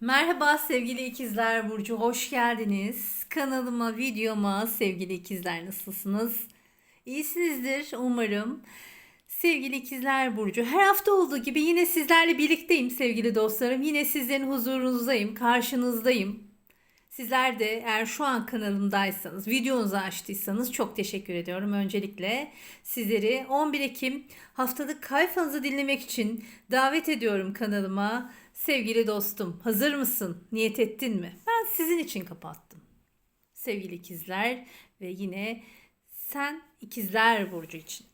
Merhaba sevgili ikizler Burcu, hoş geldiniz. Kanalıma, videoma sevgili ikizler nasılsınız? İyisinizdir umarım. Sevgili ikizler Burcu, her hafta olduğu gibi yine sizlerle birlikteyim sevgili dostlarım. Yine sizlerin huzurunuzdayım, karşınızdayım. Sizler de eğer şu an kanalımdaysanız, videonuzu açtıysanız çok teşekkür ediyorum. Öncelikle sizleri 11 Ekim haftalık kayfanızı dinlemek için davet ediyorum kanalıma. Sevgili dostum, hazır mısın? Niyet ettin mi? Ben sizin için kapattım. Sevgili ikizler ve yine sen ikizler burcu için.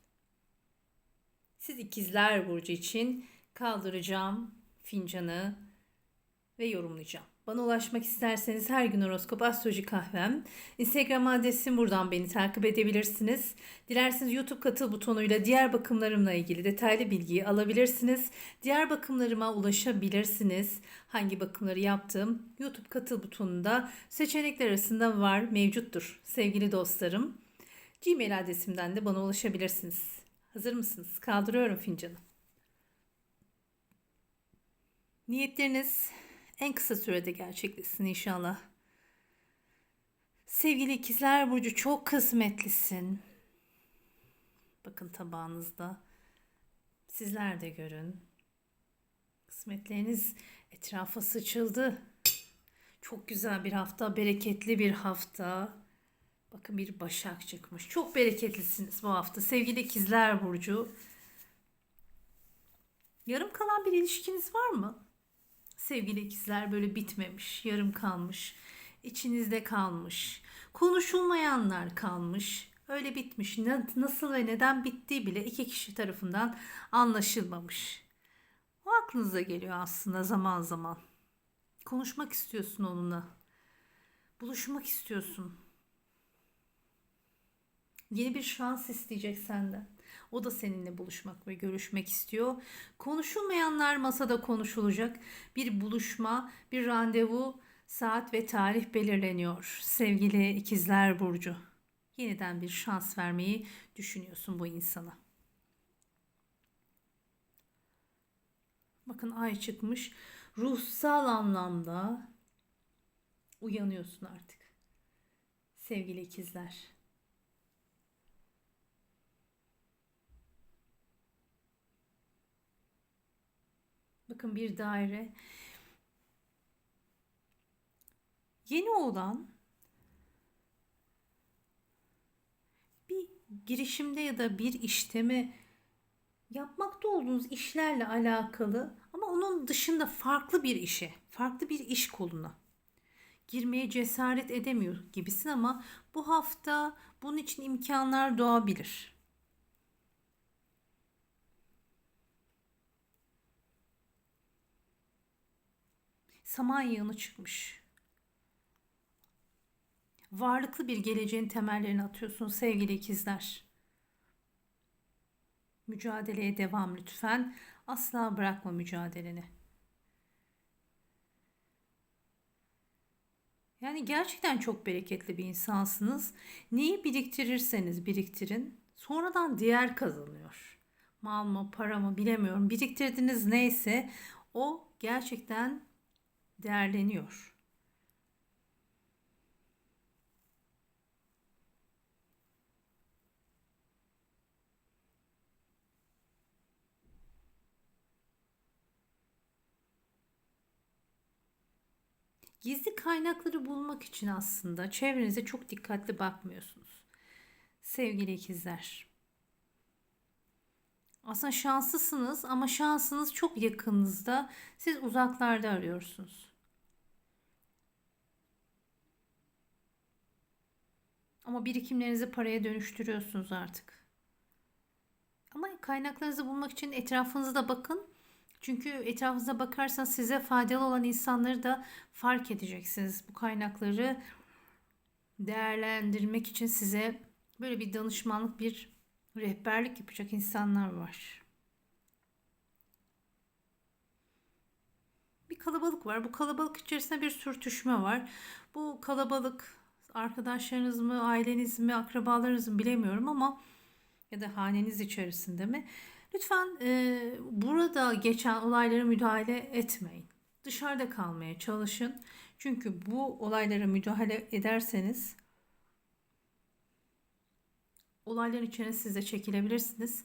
Siz ikizler burcu için kaldıracağım fincanı ve yorumlayacağım. Bana ulaşmak isterseniz her gün horoskop astroloji kahvem. Instagram adresim buradan beni takip edebilirsiniz. Dilerseniz YouTube katıl butonuyla diğer bakımlarımla ilgili detaylı bilgiyi alabilirsiniz. Diğer bakımlarıma ulaşabilirsiniz. Hangi bakımları yaptım? YouTube katıl butonunda seçenekler arasında var, mevcuttur sevgili dostlarım. Gmail adresimden de bana ulaşabilirsiniz. Hazır mısınız? Kaldırıyorum fincanı. Niyetleriniz en kısa sürede gerçekleşsin inşallah. Sevgili ikizler burcu çok kısmetlisin. Bakın tabağınızda. Sizler de görün. Kısmetleriniz etrafa sıçıldı. Çok güzel bir hafta, bereketli bir hafta. Bakın bir başak çıkmış. Çok bereketlisiniz bu hafta. Sevgili ikizler burcu. Yarım kalan bir ilişkiniz var mı? Sevgili ikizler böyle bitmemiş, yarım kalmış, içinizde kalmış, konuşulmayanlar kalmış, öyle bitmiş. Nasıl ve neden bittiği bile iki kişi tarafından anlaşılmamış. O aklınıza geliyor aslında zaman zaman. Konuşmak istiyorsun onunla. Buluşmak istiyorsun. Yeni bir şans isteyecek senden. O da seninle buluşmak ve görüşmek istiyor. Konuşulmayanlar masada konuşulacak. Bir buluşma, bir randevu, saat ve tarih belirleniyor. Sevgili ikizler burcu. Yeniden bir şans vermeyi düşünüyorsun bu insana. Bakın ay çıkmış. Ruhsal anlamda uyanıyorsun artık. Sevgili ikizler. Bakın bir daire. Yeni olan bir girişimde ya da bir işte mi yapmakta olduğunuz işlerle alakalı ama onun dışında farklı bir işe, farklı bir iş koluna girmeye cesaret edemiyor gibisin ama bu hafta bunun için imkanlar doğabilir. Saman yığını çıkmış. Varlıklı bir geleceğin temellerini atıyorsun sevgili ikizler. Mücadeleye devam lütfen. Asla bırakma mücadeleni. Yani gerçekten çok bereketli bir insansınız. Neyi biriktirirseniz biriktirin, sonradan diğer kazanıyor. Mal mı, para mı bilemiyorum. Biriktirdiğiniz neyse o gerçekten değerleniyor. Gizli kaynakları bulmak için aslında çevrenize çok dikkatli bakmıyorsunuz. Sevgili ikizler. Aslında şanslısınız ama şansınız çok yakınınızda. Siz uzaklarda arıyorsunuz. Ama birikimlerinizi paraya dönüştürüyorsunuz artık. Ama kaynaklarınızı bulmak için etrafınıza bakın. Çünkü etrafınıza bakarsanız size faydalı olan insanları da fark edeceksiniz. Bu kaynakları değerlendirmek için size böyle bir danışmanlık, bir rehberlik yapacak insanlar var. Bir kalabalık var. Bu kalabalık içerisinde bir sürtüşme var. Bu kalabalık arkadaşlarınız mı, aileniz mi, akrabalarınız mı bilemiyorum ama ya da haneniz içerisinde mi? Lütfen e, burada geçen olaylara müdahale etmeyin. dışarıda kalmaya çalışın. Çünkü bu olaylara müdahale ederseniz olayların içine siz de çekilebilirsiniz.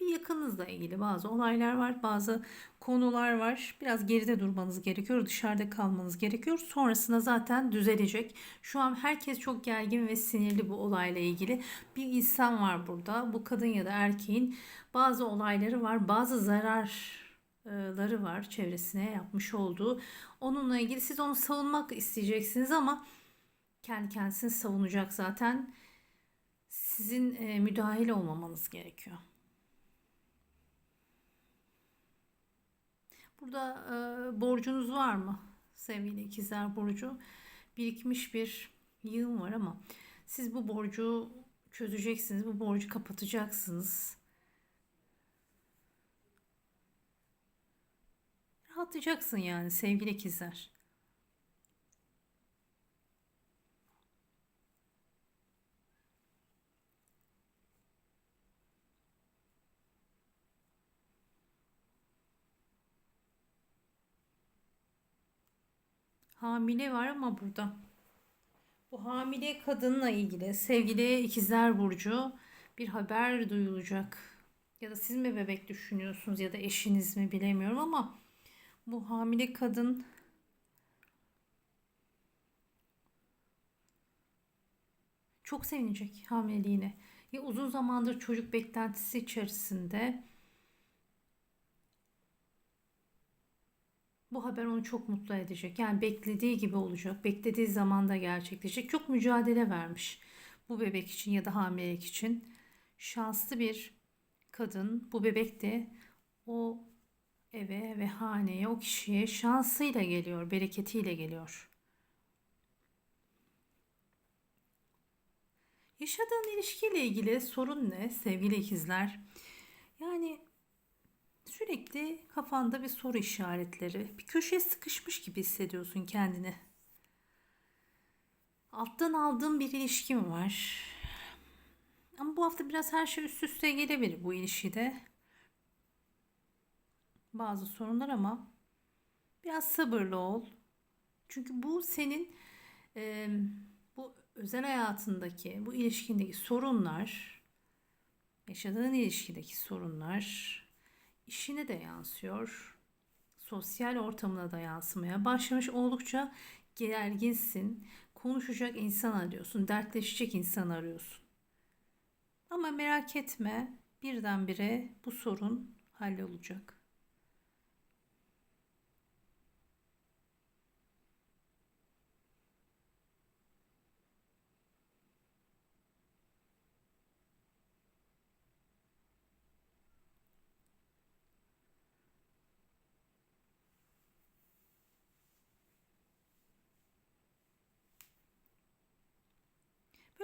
Bir yakınınızla ilgili bazı olaylar var, bazı konular var. Biraz geride durmanız gerekiyor, dışarıda kalmanız gerekiyor. Sonrasında zaten düzelecek. Şu an herkes çok gergin ve sinirli bu olayla ilgili. Bir insan var burada. Bu kadın ya da erkeğin bazı olayları var, bazı zararları var çevresine yapmış olduğu. Onunla ilgili siz onu savunmak isteyeceksiniz ama kendi kendisini savunacak zaten. Sizin e, müdahil olmamanız gerekiyor. Burada e, borcunuz var mı sevgili ikizler burcu? Birikmiş bir yığın var ama siz bu borcu çözeceksiniz. Bu borcu kapatacaksınız. Rahatlayacaksın yani sevgili ikizler. Hamile var ama burada. Bu hamile kadınla ilgili sevgili ikizler burcu bir haber duyulacak. Ya da siz mi bebek düşünüyorsunuz ya da eşiniz mi bilemiyorum ama bu hamile kadın çok sevinecek hamileliğine. Ya uzun zamandır çocuk beklentisi içerisinde Bu haber onu çok mutlu edecek. Yani beklediği gibi olacak. Beklediği zamanda gerçekleşecek. Çok mücadele vermiş bu bebek için ya da hamilelik için. Şanslı bir kadın. Bu bebek de o eve ve haneye, o kişiye şansıyla geliyor, bereketiyle geliyor. Yaşadığın ilişkiyle ilgili sorun ne sevgili ikizler? Yani Sürekli kafanda bir soru işaretleri, bir köşeye sıkışmış gibi hissediyorsun kendini. Alttan aldığın bir ilişkin var. Ama bu hafta biraz her şey üst üste gelebilir bu ilişkide. Bazı sorunlar ama biraz sabırlı ol. Çünkü bu senin e, bu özel hayatındaki, bu ilişkindeki sorunlar, yaşadığın ilişkideki sorunlar işine de yansıyor. Sosyal ortamına da yansımaya başlamış. Oldukça gerginsin. Konuşacak insan arıyorsun. Dertleşecek insan arıyorsun. Ama merak etme. Birdenbire bu sorun hallolacak.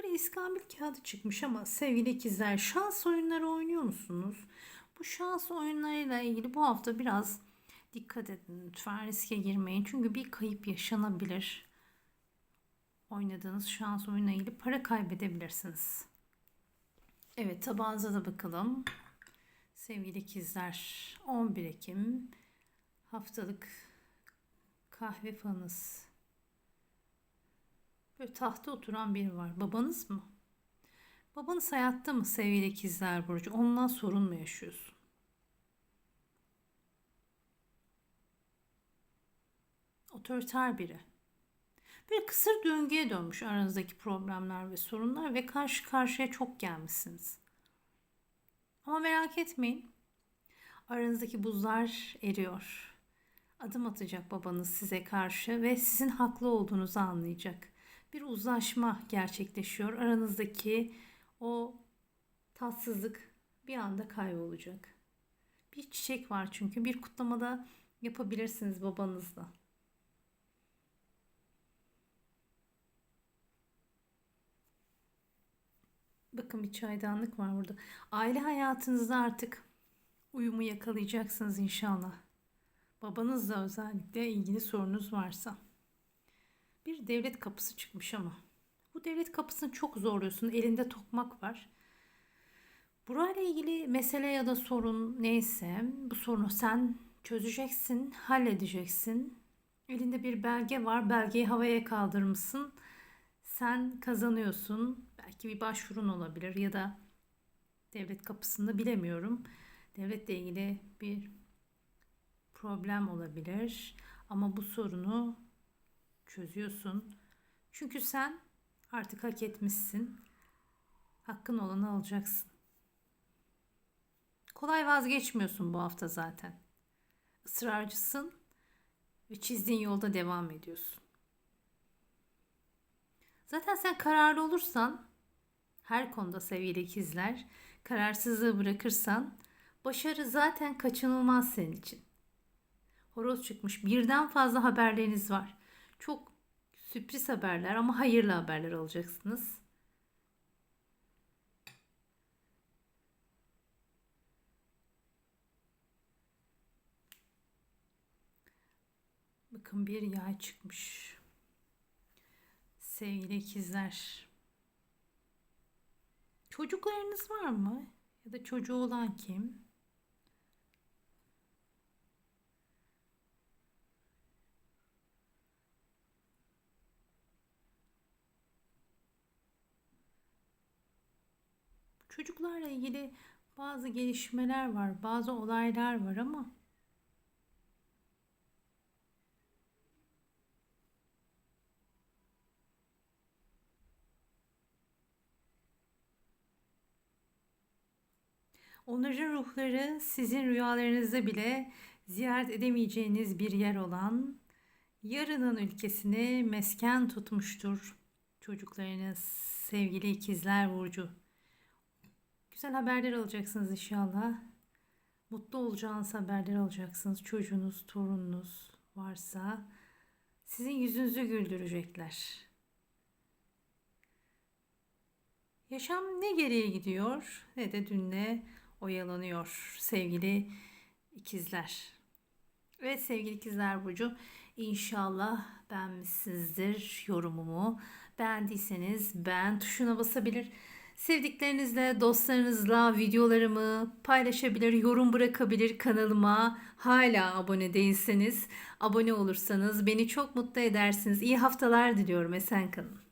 Böyle iskambil kağıdı çıkmış ama sevgili ikizler şans oyunları oynuyor musunuz? Bu şans oyunlarıyla ilgili bu hafta biraz dikkat edin. Lütfen riske girmeyin. Çünkü bir kayıp yaşanabilir. Oynadığınız şans oyununa ilgili para kaybedebilirsiniz. Evet tabağınıza da bakalım. Sevgili ikizler 11 Ekim haftalık kahve fanız Böyle tahta oturan biri var. Babanız mı? Babanız hayatta mı sevgili ikizler Burcu? Ondan sorun mu yaşıyorsun? Otoriter biri. Böyle kısır döngüye dönmüş aranızdaki problemler ve sorunlar ve karşı karşıya çok gelmişsiniz. Ama merak etmeyin. Aranızdaki buzlar eriyor. Adım atacak babanız size karşı ve sizin haklı olduğunuzu anlayacak bir uzlaşma gerçekleşiyor. Aranızdaki o tatsızlık bir anda kaybolacak. Bir çiçek var çünkü bir kutlamada yapabilirsiniz babanızla. Bakın bir çaydanlık var burada. Aile hayatınızda artık uyumu yakalayacaksınız inşallah. Babanızla özellikle ilgili sorunuz varsa bir devlet kapısı çıkmış ama bu devlet kapısını çok zorluyorsun. Elinde tokmak var. Burayla ilgili mesele ya da sorun neyse bu sorunu sen çözeceksin, halledeceksin Elinde bir belge var. Belgeyi havaya kaldırmışsın. Sen kazanıyorsun. Belki bir başvurun olabilir ya da devlet kapısında bilemiyorum. Devletle ilgili bir problem olabilir. Ama bu sorunu çözüyorsun. Çünkü sen artık hak etmişsin. Hakkın olanı alacaksın. Kolay vazgeçmiyorsun bu hafta zaten. Israrcısın ve çizdiğin yolda devam ediyorsun. Zaten sen kararlı olursan her konuda sevgili ikizler kararsızlığı bırakırsan başarı zaten kaçınılmaz senin için. Horoz çıkmış birden fazla haberleriniz var. Çok sürpriz haberler ama hayırlı haberler alacaksınız. Bakın bir yay çıkmış. Sevgili ikizler. Çocuklarınız var mı? Ya da çocuğu olan kim? Çocuklarla ilgili bazı gelişmeler var, bazı olaylar var ama Onların ruhları sizin rüyalarınızda bile ziyaret edemeyeceğiniz bir yer olan yarının ülkesini mesken tutmuştur. Çocuklarınız, sevgili ikizler burcu. Güzel haberler alacaksınız inşallah. Mutlu olacağınız haberler alacaksınız. Çocuğunuz, torununuz varsa sizin yüzünüzü güldürecekler. Yaşam ne geriye gidiyor ne de dünle oyalanıyor sevgili ikizler. Evet sevgili ikizler burcu inşallah beğenmişsinizdir yorumumu. Beğendiyseniz beğen tuşuna basabilir. Sevdiklerinizle, dostlarınızla videolarımı paylaşabilir, yorum bırakabilir kanalıma. Hala abone değilseniz abone olursanız beni çok mutlu edersiniz. İyi haftalar diliyorum. Esen kalın.